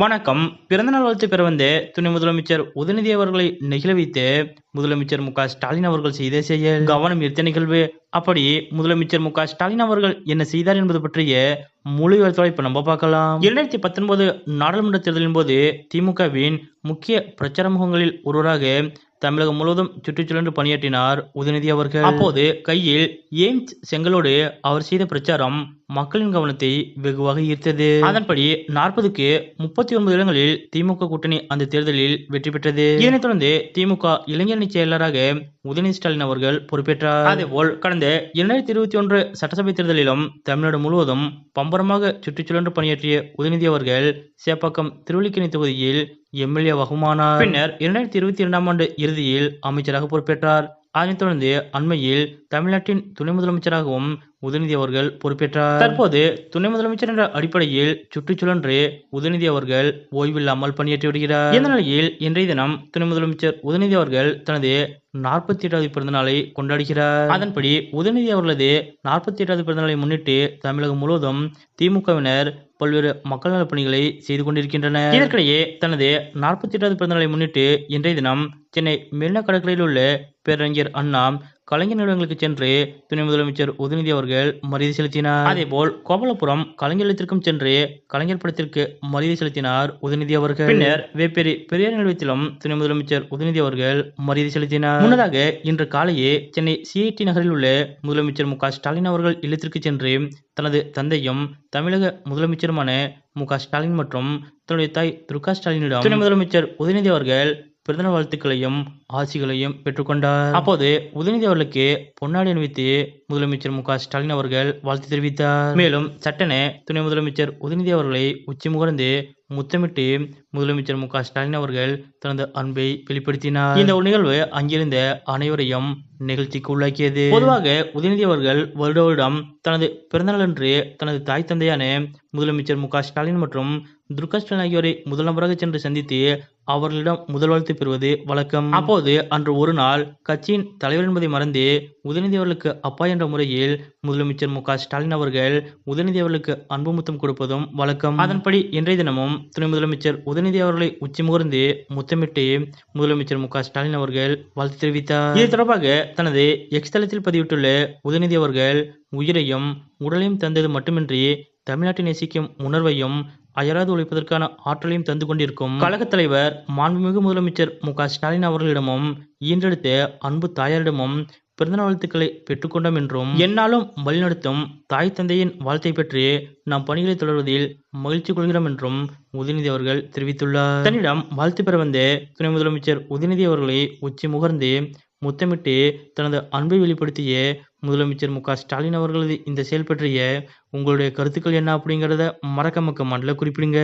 வணக்கம். பிறந்தநாள் வாழ்த்து பெற வந்து துணை முதலமைச்சர் உதயநிதி அவர்களை நெகிழ வைத்து முதலமைச்சர் மு க ஸ்டாலின் அவர்கள் செய்த செயல் கவனம் ஈர்த்த நிகழ்வு அப்படி முதலமைச்சர் மு க ஸ்டாலின் அவர்கள் என்ன செய்தார் என்பது பற்றிய முழு விவரத்தோட இப்ப நம்ம பார்க்கலாம். இரண்டாயிரத்தி பத்தொன்பது நாடாளுமன்ற தேர்தலின் போது திமுகவின் முக்கிய பிரச்சார முகங்களில் ஒருவராக தமிழகம் முழுவதும் சுற்றுச்சூழல் பணியாற்றினார் உதயநிதி அவர்கள். அப்போது கையில் எய்ம்ஸ் செங்கலோடு அவர் செய்த பிரச்சாரம் மக்களின் கவனத்தை வெகுவாக ஈர்த்தது. அதன்படி நாற்பதுக்கு முப்பத்தி ஒன்பது இடங்களில் திமுக கூட்டணி அந்த தேர்தலில் வெற்றி பெற்றது. இதனைத் தொடர்ந்து திமுக இளைஞரணி செயலராக உதயநிதி ஸ்டாலின் அவர்கள் பொறுப்பேற்றார். அதேபோல் கடந்த இரண்டாயிரத்தி இருபத்தி ஒன்று சட்டசபை தேர்தலிலும் தமிழ்நாடு முழுவதும் பம்பரமாக சுற்றுச்சூழன்று பணியாற்றிய உதயநிதி அவர்கள் சேப்பாக்கம் திருவல்லிக்கேணி தொகுதியில் எம்எல்ஏவாகுமானார். பின்னர் இரண்டாயிரத்தி இருபத்தி இரண்டாம் ஆண்டு இறுதியில் அமைச்சராக பொறுப்பேற்றார். அதனைத் தொடர்ந்து அண்மையில் தமிழ்நாட்டின் துணை முதலமைச்சராகவும் உதயநிதி அவர்கள் பொறுப்பேற்றார். தற்போது துணை முதலமைச்சர் என்ற அடிப்படையில் சுற்றுச்சூழன்று உதயநிதி அவர்கள் ஓய்வில்லாமல் பணியாற்றி வருகிறார். இந்த நிலையில் இன்றைய தினம் துணை முதலமைச்சர் உதயநிதி அவர்கள் தனது நாற்பத்தி எட்டாவது பிறந்த நாளை கொண்டாடுகிறார். அதன்படி உதயநிதி அவர்களது நாற்பத்தி எட்டாவது பிறந்த நாளை முன்னிட்டு தமிழகம் முழுவதும் திமுகவினர் பல்வேறு மக்கள் நலப் பணிகளை செய்து கொண்டிருக்கின்றனர். இதற்கிடையே தனது நாற்பத்தி எட்டாவது பிறந்த நாளை முன்னிட்டு இன்றைய தினம் சென்னை மெரினா கடற்கரையில் உள்ள பேரறிஞர் அண்ணா கலைஞர் நிறுவனங்களுக்கு சென்று துணை முதலமைச்சர் உதயநிதி அவர்கள் மரியாதை செலுத்தினார். அதேபோல் கோபாலபுரம் கலைஞர் இல்லத்திற்கும் சென்று கலைஞர் படத்திற்கு மரியாதை செலுத்தினார் உதயநிதி அவர்கள். பின்னர் வேப்பேரி பெரியார் நிலையத்திலும் துணை முதலமைச்சர் உதயநிதி அவர்கள் மரியாதை செலுத்தினார். முன்னதாக இன்று காலையே சென்னை சிஐடி நகரில் உள்ள முதலமைச்சர் மு ஸ்டாலின் அவர்கள் இல்லத்திற்கு சென்று தனது தந்தையும் தமிழக முதலமைச்சருமான மு ஸ்டாலின் மற்றும் தன்னுடைய தாய் துர்கா ஸ்டாலினிடம் துணை முதலமைச்சர் உதயநிதி அவர்கள் பிறந்தநாள் வாழ்த்துக்களையும் ஆசிகளையும் பெற்றுக்கொண்டார். அப்போது உதயநிதி அவர்களுக்கு பொன்னாடி அணிவித்து முதலமைச்சர் மு ஸ்டாலின் அவர்கள் வாழ்த்து தெரிவித்தார். மேலும் சட்டென துணை முதலமைச்சர் உதயநிதி அவர்களை உச்சி முகர்ந்து முத்தமிட்டு முதலமைச்சர் மு க ஸ்டாலின் அவர்கள் தனது அன்பை வெளிப்படுத்தினார். இந்த ஒரு நிகழ்வு அங்கிருந்த அனைவரையும் நிகழ்ச்சிக்கு உள்ளாக்கியது பொதுவாக உதயநிதி அவர்கள் வருட வருடம் தனது பிறந்தநாளன்று தனது தாய் தந்தையான முதலமைச்சர் மு க ஸ்டாலின் மற்றும் துர்கா ஸ்டாலின் ஆகியோரை முதல் நபராக சென்று சந்தித்து அவர்களிடம் முதல் வாழ்த்து பெறுவது வழக்கம். அப்போது அன்று ஒரு நாள் கட்சியின் தலைவர் என்பதை மறந்து உதயநிதி அவர்களுக்கு அப்பா என்ற முறையில் முதலமைச்சர் மு க ஸ்டாலின் அவர்கள் உதயநிதி அவர்களுக்கு அன்பு முத்தம் கொடுப்பதும் வழக்கம். அதன்படி இன்றைய தினமும் துணை முதலமைச்சர் உதயநிதி அவர்களை உச்சி முகர்ந்து முத்தமிட்டு முதலமைச்சர் மு ஸ்டாலின் அவர்கள் வாழ்த்து தெரிவித்தார். இது தொடர்பாக தனது எக்ஸ் தளத்தில் பதிவிட்டுள்ள உதயநிதி அவர்கள் உயிரையும் உடலையும் தந்தது மட்டுமின்றி தமிழ்நாட்டை நேசிக்கும் உணர்வையும் அயராது உழைப்பதற்கான ஆற்றலையும் தந்து கொண்டிருக்கும். கழகத் தலைவர் மாண்புமிகு முதலமைச்சர் மு க ஸ்டாலின் அவர்களிடமும் ஈன்றெடுத்த அன்பு தாயாரிடமும் பிறந்தநாள் வாழ்த்துக்களை பெற்றுக்கொண்டோம் என்றும் என்னாலும் வழிநடத்தும் தாய் தந்தையின் வாழ்த்தை பெற்று நாம் பணிகளை தொடர்வதில் மகிழ்ச்சி கொள்கிறோம் என்றும் உதயநிதி அவர்கள் தெரிவித்துள்ளார். தன்னிடம் வாழ்த்து பெற வந்த துணை முதலமைச்சர் உதயநிதி அவர்களை உச்சி முகர்ந்து முத்தமிட்டு தனது அன்பை வெளிப்படுத்திய முதலமைச்சர் மு க ஸ்டாலின் அவர்களது இந்த செயல் பற்றிய உங்களுடைய கருத்துக்கள் என்ன அப்படிங்கிறத மறக்கமக்க மண்டல குறிப்பிடுங்க.